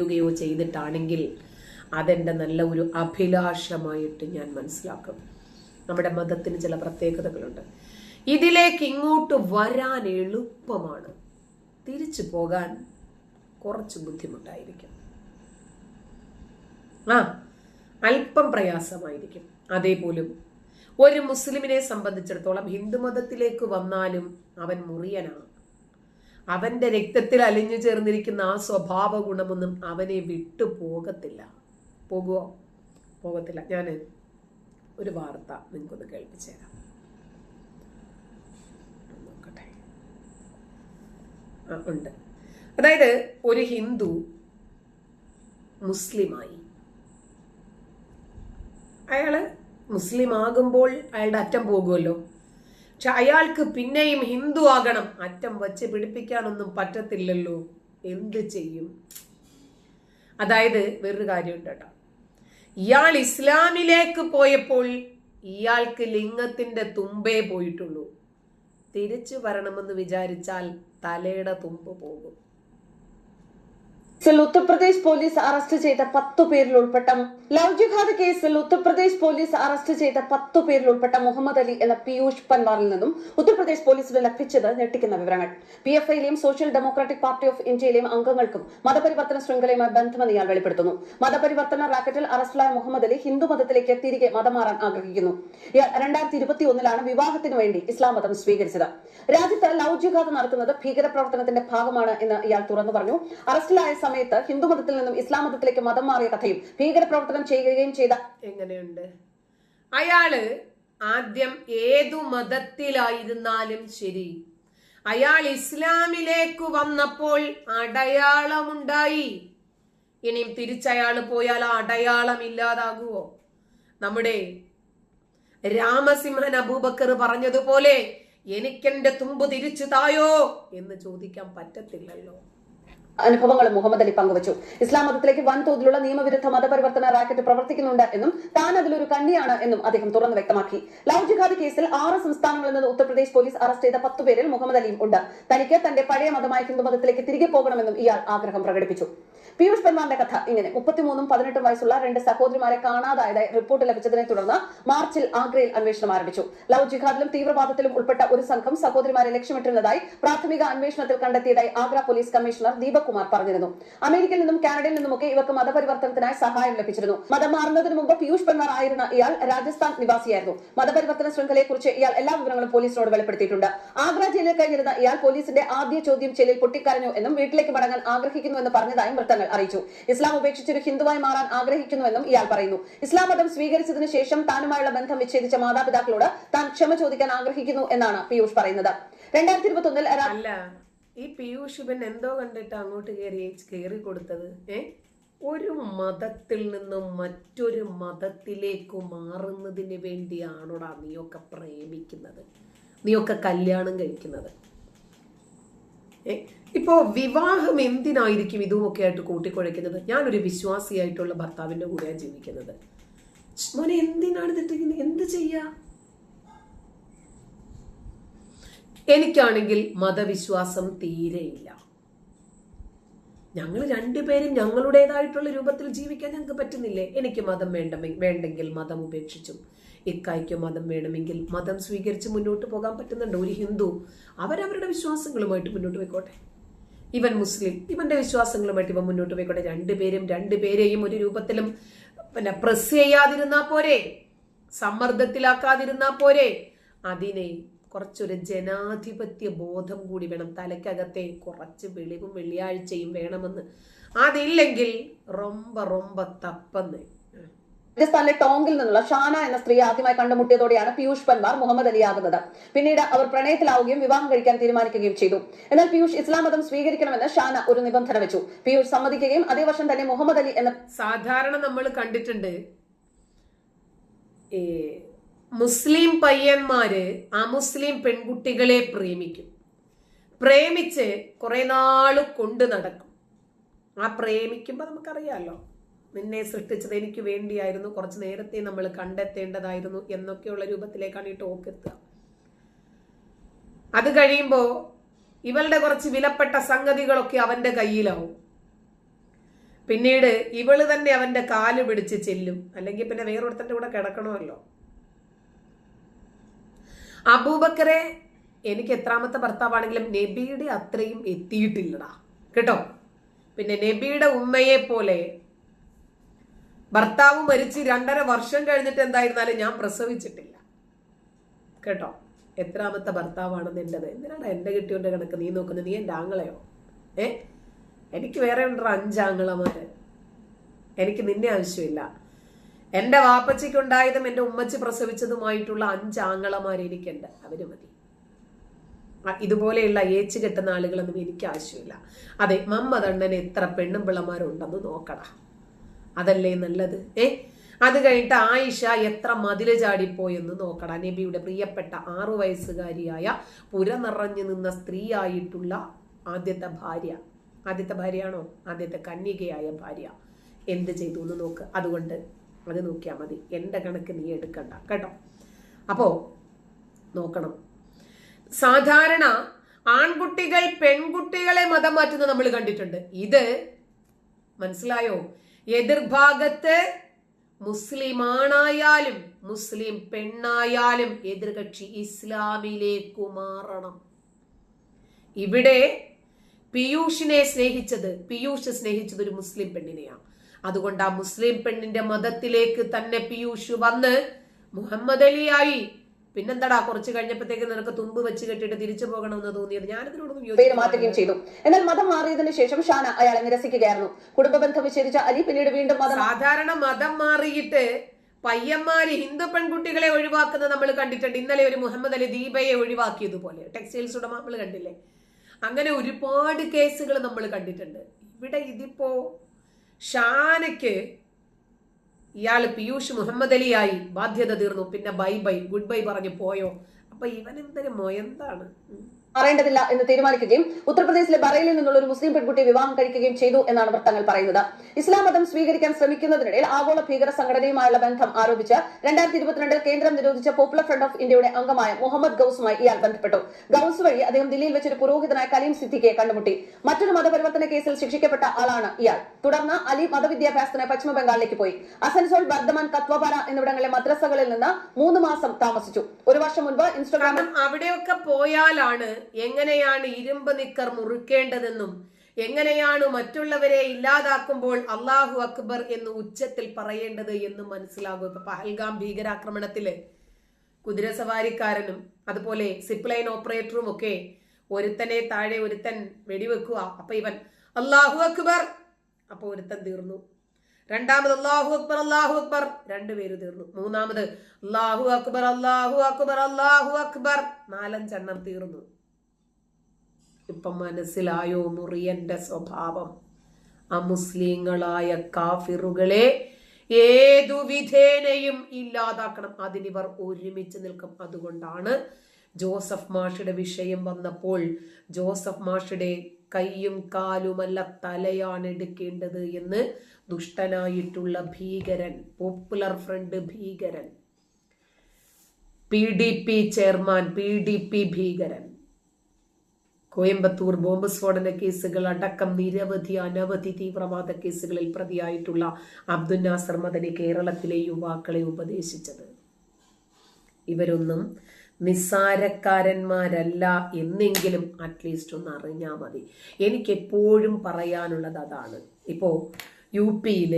യോ ചെയ്തിട്ടാണെങ്കിൽ അതെന്റെ നല്ല ഒരു അഭിലാഷമായിട്ട് ഞാൻ മനസ്സിലാക്കും. നമ്മുടെ മതത്തിന് ചില പ്രത്യേകതകളുണ്ട്. ഇതിലേക്ക് ഇങ്ങോട്ട് വരാൻ എളുപ്പമാണ്. തിരിച്ചു പോകാൻ കുറച്ച് ബുദ്ധിമുട്ടായിരിക്കും. ആ അല്പം പ്രയാസമായിരിക്കും. അതേപോലും ഒരു മുസ്ലിമിനെ സംബന്ധിച്ചിടത്തോളം ഹിന്ദു മതത്തിലേക്ക് വന്നാലും അവൻ മുറിയനാണ്. അവന്റെ രക്തത്തിൽ അലിഞ്ഞു ചേർന്നിരിക്കുന്ന ആ സ്വഭാവ ഗുണമൊന്നും അവനെ വിട്ടു പോകത്തില്ല പോകുമോ പോകത്തില്ല. ഞാൻ ഒരു വാർത്ത നിങ്ങൾക്കൊന്ന് കേൾപ്പിച്ചു തരാം. നോക്കട്ടെ. ആ ഉണ്ട്. അതായത് ഒരു ഹിന്ദു മുസ്ലിമായി അയാൾ മുസ്ലിം ആകുമ്പോൾ അയാളുടെ അറ്റം പോകുമല്ലോ? അയാൾക്ക് പിന്നെയും ഹിന്ദു ആകണം. അറ്റം വച്ച് പിടിപ്പിക്കാനൊന്നും പറ്റത്തില്ലല്ലോ. എന്ത് ചെയ്യും? അതായത് വേറൊരു കാര്യമുണ്ട് കേട്ടോ. ഇയാൾ ഇസ്ലാമിലേക്ക് പോയപ്പോൾ ഇയാൾക്ക് ലിംഗത്തിന്റെ തുമ്പേ പോയിട്ടുള്ളൂ. തിരിച്ചു വരണമെന്ന് വിചാരിച്ചാൽ തലയുടെ തുമ്പ് പോകും. കേസിൽ ഉത്തർപ്രദേശ് പോലീസ് അറസ്റ്റ് ചെയ്ത പത്തു പേരിൽ ഉൾപ്പെട്ട ജിഹാദ് കേസിൽ ഉത്തർപ്രദേശ് പോലീസ് അറസ്റ്റ് ചെയ്ത പത്തു പേരിൽ ഉൾപ്പെട്ട മുഹമ്മദ് അലി എന്ന പീയൂഷ് പൻവാറിൽ നിന്നും ഉത്തർപ്രദേശ് പോലീസിന് ലഭിച്ചത് ഞെട്ടിക്കുന്ന വിവരങ്ങൾ. പി എഫ് ഐയിലെയും സോഷ്യൽ ഡെമോക്രാറ്റിക് പാർട്ടി ഓഫ് ഇന്ത്യയിലെയും അംഗങ്ങൾക്കും മതപരിവർത്തന ശൃംഖലയുമായി ബന്ധമെന്ന് ഇയാൾ വെളിപ്പെടുത്തുന്നു. മതപരിവർത്തന റാക്കറ്റിൽ അറസ്റ്റിലായ മുഹമ്മദ് അലി ഹിന്ദു മതത്തിലേക്ക് തിരികെ മതം മാറാൻ ആഗ്രഹിക്കുന്നു. ഇയാൾ രണ്ടായിരത്തി ഇരുപത്തി ഒന്നിലാണ് വിവാഹത്തിന് വേണ്ടി ഇസ്ലാം മതം സ്വീകരിച്ചത്. രാജ്യത്ത് ജിഹാദ് നടത്തുന്നത് ഭീകരപ്രവർത്തനത്തിന്റെ ഭാഗമാണ് എന്ന് ഇയാൾ തുറന്നു പറഞ്ഞു. അറസ്റ്റിലായ സമയത്ത് ഹിന്ദു മതത്തിൽ നിന്നും ഇസ്ലാം മതത്തിലേക്ക് മതം മാറിയ കഥയും ഭീകരപ്രവർത്തനം ചെയ്യുകയും ചെയ്ത എങ്ങനെയുണ്ട്? അയാൾ ആദ്യം ഏതു മതത്തിലായിരുന്നാലും ശരി. അയാൾ ഇസ്ലാമിലേക്ക് വന്നപ്പോൾ അടയാളമുണ്ടായി. ഇനിയും തിരിച്ചയാൾ പോയാൽ ആ അടയാളം ഇല്ലാതാകുവോ? നമ്മുടെ രാമസിംഹൻ അബൂബക്കർ പറഞ്ഞതുപോലെ എനിക്കെന്റെ തുമ്പ് തിരിച്ചു തായോ എന്ന് ചോദിക്കാൻ പറ്റത്തില്ലല്ലോ. അനുഭവങ്ങളും മുഹമ്മദ് അലി പങ്കുവച്ചു. ഇസ്ലാം മതത്തിലേക്ക് വൻതോതിലുള്ള നിയമവിരുദ്ധ മതപരിവർത്തന റാക്കറ്റ് പ്രവർത്തിക്കുന്നുണ്ട് എന്നും താൻ അതിലൊരു കണ്ണിയാണ് എന്നും അദ്ദേഹം തുറന്നു വ്യക്തമാക്കി. ലവ് ജിഹാദ് കേസിൽ ആറ് സംസ്ഥാനങ്ങളിൽ നിന്ന് ഉത്തർപ്രദേശ് പോലീസ് അറസ്റ്റ് ചെയ്ത പത്തു പേരിൽ മുഹമ്മദ് അലിയും ഉണ്ട്. തനിക്ക് തന്റെ പഴയ മതമായ ഹിന്ദു മതത്തിലേക്ക് തിരികെ പോകണമെന്നും ഇയാൾ ആഗ്രഹം പ്രകടിപ്പിച്ചു. പീയൂഷ് പെരുമാറിന്റെ കഥ ഇങ്ങനെ. മുപ്പത്തിമൂന്നും പതിനെട്ടും വയസ്സുള്ള രണ്ട് സഹോദരിമാരെ കാണാതായതായി റിപ്പോർട്ട് ലഭിച്ചതിനെ തുടർന്ന് മാർച്ചിൽ ആഗ്രയിൽ അന്വേഷണം ആരംഭിച്ചു. ലവ് ജിഹാദിലും തീവ്രവാദത്തിലും ഉൾപ്പെട്ട ഒരു സംഘം സഹോദരിമാരെ ലക്ഷ്യമിട്ടിരുന്നതായി പ്രാഥമിക അന്വേഷണത്തിൽ കണ്ടെത്തിയതായി ആഗ്ര പോലീസ് കമ്മീഷണർ ദീപക് കുമാർ പറഞ്ഞിരുന്നു. അമേരിക്കയിൽ നിന്നും കാനഡയിൽ നിന്നുമൊക്കെ ഇവർക്ക് മതപരിവർത്തനത്തിനായി സഹായം ലഭിച്ചിരുന്നു. മതം മാറുന്നതിന് മുമ്പ് പീയൂഷ് പൻവാർ ആയിരുന്ന ഇയാൾ രാജസ്ഥാൻ നിവാസിയായിരുന്നു. മതപരിവർത്തന ശൃംഖലയെക്കുറിച്ച് ഇയാൾ എല്ലാ വിവരങ്ങളും പോലീസിനോട് വെളിപ്പെടുത്തിയിട്ടുണ്ട്. ആഗ്ര ജയിലിൽ കഴിഞ്ഞിരുന്ന ഇയാൾ പോലീസിന്റെ ആദ്യ ചോദ്യം ചെയ്യലിൽ പൊട്ടിക്കരഞ്ഞു എന്നും വീട്ടിലേക്ക് മടങ്ങാൻ ആഗ്രഹിക്കുന്നു എന്ന് പറഞ്ഞതായും വൃത്തങ്ങൾ അറിയിച്ചു. ഇസ്ലാം ഉപേക്ഷിച്ച് ഒരു ഹിന്ദുവായി മാറാൻ ആഗ്രഹിക്കുന്നുവെന്നും ഇയാൾ പറയുന്നു. ഇസ്ലാം മതം സ്വീകരിച്ചതിന് ശേഷം താനുമായുള്ള ബന്ധം വിച്ഛേദിച്ച മാതാപിതാക്കളോട് താൻ ക്ഷമ ചോദിക്കാൻ ആഗ്രഹിക്കുന്നു എന്നാണ് പീയൂഷ് പറയുന്നത്. രണ്ടായിരത്തി അല്ല ഈ പീയൂഷ് ഇവൻ എന്തോ കണ്ടിട്ട് അങ്ങോട്ട് കയറി കയറി കൊടുത്തത്? ഏ? ഒരു മതത്തിൽ നിന്നും മറ്റൊരു മതത്തിലേക്ക് മാറുന്നതിന് വേണ്ടിയാണോടാ നീയൊക്കെ പ്രേമിക്കുന്നത്? നീയൊക്കെ കല്യാണം കഴിക്കുന്നത്? ഏ ഇപ്പോ വിവാഹം എന്തിനായിരിക്കും ഇതുമൊക്കെ ആയിട്ട് കൂട്ടിക്കുഴയ്ക്കുന്നത് ഞാനൊരു വിശ്വാസിയായിട്ടുള്ള ഭർത്താവിന്റെ കൂടെയാണ് ജീവിക്കുന്നത്. മോനെ എന്തിനാണ് തെറ്റിക്കുന്നത്? എന്ത് ചെയ്യാ? എനിക്കാണെങ്കിൽ മതവിശ്വാസം തീരെയില്ല ഞങ്ങൾ രണ്ടുപേരും ഞങ്ങളുടേതായിട്ടുള്ള രൂപത്തിൽ ജീവിക്കാൻ ഞങ്ങൾക്ക് പറ്റുന്നില്ലേ? എനിക്ക് മതം വേണ്ട വേണ്ടെങ്കിൽ മതം ഉപേക്ഷിച്ചു. ഇക്കായ്ക്ക് മതം വേണമെങ്കിൽ മതം സ്വീകരിച്ച് മുന്നോട്ട് പോകാൻ പറ്റുന്നുണ്ട്. ഒരു ഹിന്ദു അവരവരുടെ വിശ്വാസങ്ങളുമായിട്ട് മുന്നോട്ട് പോയിക്കോട്ടെ. ഇവൻ മുസ്ലിം ഇവന്റെ വിശ്വാസങ്ങളുമായിട്ട് ഇവൻ മുന്നോട്ട് പോയിക്കോട്ടെ. രണ്ടുപേരും രണ്ടുപേരെയും ഒരു രൂപത്തിലും പിന്നെ പ്രസ് ചെയ്യാതിരുന്നാ പോരെ. സമ്മർദ്ദത്തിലാക്കാതിരുന്നാ പോരെ. അതിനെ കുറച്ചൊരു ജനാധിപത്യ ബോധം കൂടി വേണം. തലക്കകത്തെ കുറച്ച് വെളിവും വെള്ളിയാഴ്ചയും വേണമെന്ന്. അതില്ലെങ്കിൽ റൊമ്പ റൊമ്പ തപ്പെന്ന്. രാജസ്ഥാനിലെ ടോങ്കിൽ നിന്നുള്ള ഷാന എന്ന സ്ത്രീ ആദ്യമായി കണ്ടുമുട്ടിയതോടെയാണ് പീയൂഷ് പൻവാർ മുഹമ്മദ് അലി ആകുന്നത്. പിന്നീട് അവർ പ്രണയത്തിലാവുകയും വിവാഹം കഴിക്കാൻ തീരുമാനിക്കുകയും ചെയ്തു. എന്നാൽ പീയൂഷ് ഇസ്ലാം മതം സ്വീകരിക്കണമെന്ന് ഷാന ഒരു നിബന്ധന വെച്ചു. പീയൂഷ് സമ്മതിക്കുകയും അതേ വർഷം തന്നെ മുഹമ്മദ് അലി എന്ന സാധാരണ നമ്മൾ കണ്ടിട്ടുണ്ട് മുസ്ലിം പയ്യന്മാര് അമുസ്ലിം പെൺകുട്ടികളെ പ്രേമിക്കും. പ്രേമിച്ച് കുറെ നാൾ കൊണ്ടു നടക്കും. ആ പ്രേമിക്കുമ്പോൾ നമുക്കറിയാലോ നിന്നെ സൃഷ്ടിച്ചത് എനിക്ക് വേണ്ടിയായിരുന്നു. കുറച്ച് നേരത്തെ നമ്മൾ കണ്ടെത്തേണ്ടതായിരുന്നു എന്നൊക്കെയുള്ള രൂപത്തിലേക്കാണ് ഈ ടോക്ക് എത്തുക. അത് കഴിയുമ്പോൾ ഇവളുടെ കുറച്ച് വിലപ്പെട്ട സംഗതികളൊക്കെ അവന്റെ കയ്യിലാവും. പിന്നീട് ഇവൾ തന്നെ അവന്റെ കാൽ പിടിച്ച് ചെല്ലും. അല്ലെങ്കിൽ പിന്നെ വേറൊരുത്തന്റെ കൂടെ കിടക്കണമല്ലോ. അബൂബക്കറെ എനിക്ക് എത്രാമത്തെ ഭർത്താവാണെങ്കിലും നബിയുടെ അത്രയും എത്തിയിട്ടില്ലടാ. കേട്ടോ? പിന്നെ നബിയുടെ ഉമ്മയെ പോലെ ഭർത്താവ് മരിച്ച് രണ്ടര വർഷം കഴിഞ്ഞിട്ട് എന്തായിരുന്നാലും ഞാൻ പ്രസവിച്ചിട്ടില്ല. കേട്ടോ? എത്രാമത്തെ ഭർത്താവാണെന്ന് എന്റെത് എന്തിനാണ് എന്റെ കിട്ടിയോണ്ട് കണക്ക്? നീ നോക്കുന്നത് നീ എന്റെ ആങ്ങളെയോ? ഏ? എനിക്ക് വേറെ ഉണ്ടോ അഞ്ചാങ്ങളമാര്. എനിക്ക് നിന്നെ ആവശ്യമില്ല. എന്റെ വാപ്പച്ചിക്കുണ്ടായതും എന്റെ ഉമ്മച്ചി പ്രസവിച്ചതുമായിട്ടുള്ള അഞ്ചാങ്ങളമാർ എനിക്കുണ്ട്. അവർ മതി. ഇതുപോലെയുള്ള ഏച്ച് കെട്ടുന്ന ആളുകളൊന്നും എനിക്ക് ആവശ്യമില്ല. അതെ മമ്മതണ്ണന് എത്ര പെണ്ണും പിള്ളമാരുണ്ടെന്ന് നോക്കടാ. അതല്ലേ നല്ലത്? ഏ? അത് കഴിഞ്ഞിട്ട് ആയിഷ എത്ര മതിൽ ചാടിപ്പോയെന്ന് നോക്കടാ നബിയുടെ പ്രിയപ്പെട്ട ആറു വയസ്സുകാരിയായ പുര നിറഞ്ഞു നിന്ന സ്ത്രീയായിട്ടുള്ള ആദ്യത്തെ ഭാര്യ. ആദ്യത്തെ ഭാര്യയാണോ? ആദ്യത്തെ കന്യകയായ ഭാര്യ. എന്ത് ചെയ്തു എന്ന് നോക്ക്. അതുകൊണ്ട് അത് നോക്കിയാൽ മതി. എന്റെ കണക്ക് നീ എടുക്കണ്ട. കേട്ടോ? അപ്പോ നോക്കണം. സാധാരണ ആൺകുട്ടികൾ പെൺകുട്ടികളെ മതം മാറ്റുന്നത് നമ്മൾ കണ്ടിട്ടുണ്ട്. ഇത് മനസ്സിലായോ? എതിർഭാഗത്ത് മുസ്ലിമാണായാലും മുസ്ലിം പെണ്ണായാലും എതിർകക്ഷി ഇസ്ലാമിലേക്ക് മാറണം. ഇവിടെ പിയൂഷിനെ സ്നേഹിച്ചത് പിയൂഷ് സ്നേഹിച്ചത് ഒരു മുസ്ലിം പെണ്ണിനെയാണ്. അതുകൊണ്ട് ആ മുസ്ലിം പെണ്ണിന്റെ മതത്തിലേക്ക് തന്നെ പിയൂഷ് വന്ന് മുഹമ്മദ് അലിയായി പിന്നെന്താടാ കുറച്ച് കഴിഞ്ഞപ്പോഴത്തേക്ക് നിനക്ക് തുമ്പ് വെച്ച് കെട്ടിട്ട് തിരിച്ചു പോകണമെന്ന് തോന്നിയത്? ഞാനിതിനോടൊന്നും പേര്. മാറ്റുകയും ചെയ്തു. എന്നാൽ മതം മാറിയതിനു ശേഷം ഷാന അയാളെ നിരസിക്കുകയായിരുന്നു. കുടുംബ ബന്ധം വിച്ഛേദിച്ച അലി പിന്നീട് വീണ്ടും മതം സാധാരണ മതം മാറിയിട്ട് പയ്യന്മാര് ഹിന്ദു പെൺകുട്ടികളെ ഒഴിവാക്കുന്നത് നമ്മൾ കണ്ടിട്ടുണ്ട്. ഇന്നലെ ഒരു മുഹമ്മദ് അലി ദീപയെ ഒഴിവാക്കിയതുപോലെ. ടെക്സ്റ്റൈൽസ് ഉടമ നമ്മൾ കണ്ടില്ലേ? അങ്ങനെ ഒരുപാട് കേസുകൾ നമ്മൾ കണ്ടിട്ടുണ്ട്. ഇവിടെ ഇതിപ്പോ ഷാനയ്ക്ക് ഇയാൾ പീയൂഷ് മുഹമ്മദ് അലിയായി. ബാധ്യത തീർന്നു. പിന്നെ ബൈ ബൈ. ഗുഡ് ബൈ പറഞ്ഞു പോയോ. അപ്പൊ ഇവൻ എന്തൊരു മൊയന്താണ്. മാറേണ്ടതില്ല എന്ന് തീരുമാനിക്കുകയും ഉത്തർപ്രദേശിലെ ബറയിലിൽ നിന്നുള്ള ഒരു മുസ്ലിം പെൺകുട്ടി വിവാഹം കഴിക്കുകയും ചെയ്തു എന്നാണ് വൃത്തങ്ങൾ പറയുന്നത്. ഇസ്ലാം മതം സ്വീകരിക്കാൻ ശ്രമിക്കുന്നതിനിടയിൽ ആഗോള ഭീകര സംഘടനയുമായുള്ള ബന്ധം ആരോപിച്ച് രണ്ടായിരത്തി ഇരുപത്തിരണ്ടിൽ കേന്ദ്രം നിരോധിച്ച പോപ്പുലർ ഫ്രണ്ട് ഓഫ് ഇന്ത്യയുടെ അംഗമായ മുഹമ്മദ് ഗൌസുമായി ഇയാൾ ബന്ധപ്പെട്ടു. ഗൌസ് വഴി അദ്ദേഹം ദില്ലിയിൽ വെച്ചൊരു പുരോഹിതനായ കലീം സിദ്ദിഖിയെ കണ്ടുമുട്ടി. മറ്റൊരു മതപരിവർത്തന കേസിൽ ശിക്ഷിക്കപ്പെട്ട ആളാണ് ഇയാൾ. തുടർന്ന് അലി മതവിദ്യാഭ്യാസത്തിന് പശ്ചിമ ബംഗാളിലേക്ക് പോയി. അസൻസോൾ ബർദമാൻ കത്വപാര എന്നിവിടങ്ങളിലെ മദ്രസകളിൽ നിന്ന് മൂന്ന് മാസം താമസിച്ചു. ഒരു വർഷം മുൻപ് ഇൻസ്റ്റഗ്രാമിൽ അവിടെയൊക്കെ പോയാലാണ് എങ്ങനെയാണ് ഇരുമ്പ് നിക്കർ മുറുക്കേണ്ടതെന്നും എങ്ങനെയാണ് മറ്റുള്ളവരെ ഇല്ലാതാക്കുമ്പോൾ അള്ളാഹു അക്ബർ എന്ന് ഉച്ചത്തിൽ പറയേണ്ടത് എന്നും മനസ്സിലാകും. ഇപ്പൊ പഹൽഗാം ഭീകരാക്രമണത്തിൽ കുതിരസവാരിക്കാരനും അതുപോലെ സിപ്ലൈൻ ഓപ്പറേറ്ററും ഒക്കെ ഒരുത്തനെ താഴെ ഒരുത്തൻ വെടിവെക്കുക. അപ്പൊ ഇവൻ അള്ളാഹു അക്ബർ! അപ്പൊ ഒരുത്തൻ തീർന്നു. രണ്ടാമത് അള്ളാഹു അക്ബർ അള്ളാഹു അക്ബർ! രണ്ടുപേര് തീർന്നു. മൂന്നാമത് അള്ളാഹു അക്ബർ അള്ളാഹു അക്ബർ അള്ളാഹു അക്ബർ! നാലഞ്ചെണ്ണം തീർന്നു. ഇപ്പം മനസ്സിലായോ മുറിയന്റെ സ്വഭാവം? അമുസ്ലിങ്ങളായ കാഫിറുകളെ ഏതു വിധേനയും ഇല്ലാതാക്കണം. അതിനിവർ ഒരുമിച്ച് നിൽക്കും. അതുകൊണ്ടാണ് ജോസഫ് മാഷയുടെ വിഷയം വന്നപ്പോൾ ജോസഫ് മാഷയുടെ കൈയും കാലുമല്ല തലയാണ് എടുക്കേണ്ടത് എന്ന് ദുഷ്ടനായിട്ടുള്ള ഭീകരൻ പോപ്പുലർ ഫ്രണ്ട് ഭീകരൻ P D P chairman P D P ഭീകരൻ കോയമ്പത്തൂർ ബോംബ് സ്ഫോടന കേസുകൾ അടക്കം നിരവധി അനവധി തീവ്രവാദ കേസുകളിൽ പ്രതിയായിട്ടുള്ള അബ്ദുൽ നാസർ മദനി കേരളത്തിലെ യുവാക്കളെ ഉപദേശിച്ചത്. ഇവരൊന്നും നിസ്സാരക്കാരന്മാരല്ല എന്നെങ്കിലും അറ്റ്ലീസ്റ്റ് ഒന്ന് അറിഞ്ഞാൽ മതി. എനിക്ക് എപ്പോഴും പറയാനുള്ളത് അതാണ്. ഇപ്പോൾ യു പിയിൽ